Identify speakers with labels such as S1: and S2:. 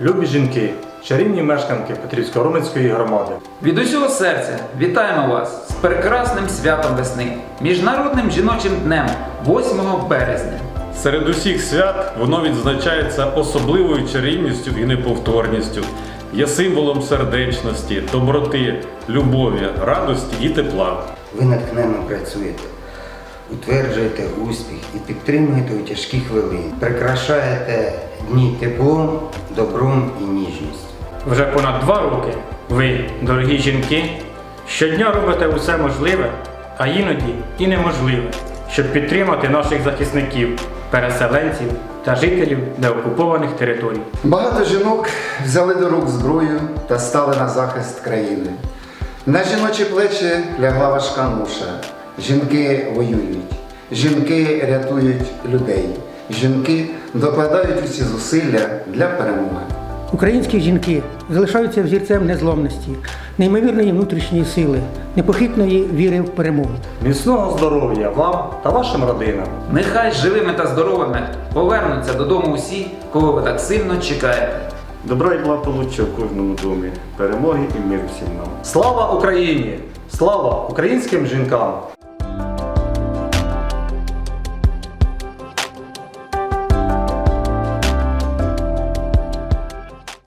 S1: любі жінки, чарівні мешканки Петрівсько-Роменської громади.
S2: Від усього серця вітаємо вас з прекрасним святом весни, Міжнародним жіночим днем 8 березня.
S3: Серед усіх свят воно відзначається особливою чарівністю і неповторністю, є символом сердечності, доброти, любові, радості і тепла.
S4: Ви натхненно працюєте, утверджуєте успіх і підтримуєте у тяжкі хвилини. Прикрашаєте дні теплом, добром і ніжністю.
S1: Вже понад два роки ви, дорогі жінки, щодня робите усе можливе, а іноді і неможливе, щоб підтримати наших захисників, переселенців та жителів деокупованих територій.
S5: Багато жінок взяли до рук зброю та стали на захист країни. На жіночі плечі лягла важка ноша. Жінки воюють, жінки рятують людей, жінки докладають усі зусилля для перемоги.
S6: Українські жінки залишаються взірцем незломності, неймовірної внутрішньої сили, непохитної віри в перемогу.
S1: Міцного здоров'я вам та вашим родинам!
S2: Нехай живими та здоровими повернуться додому усі, кого ви так сильно чекаєте.
S7: Добра і благополуччя в кожному домі, перемоги і мир всім нам.
S1: Слава Україні! Слава українським жінкам!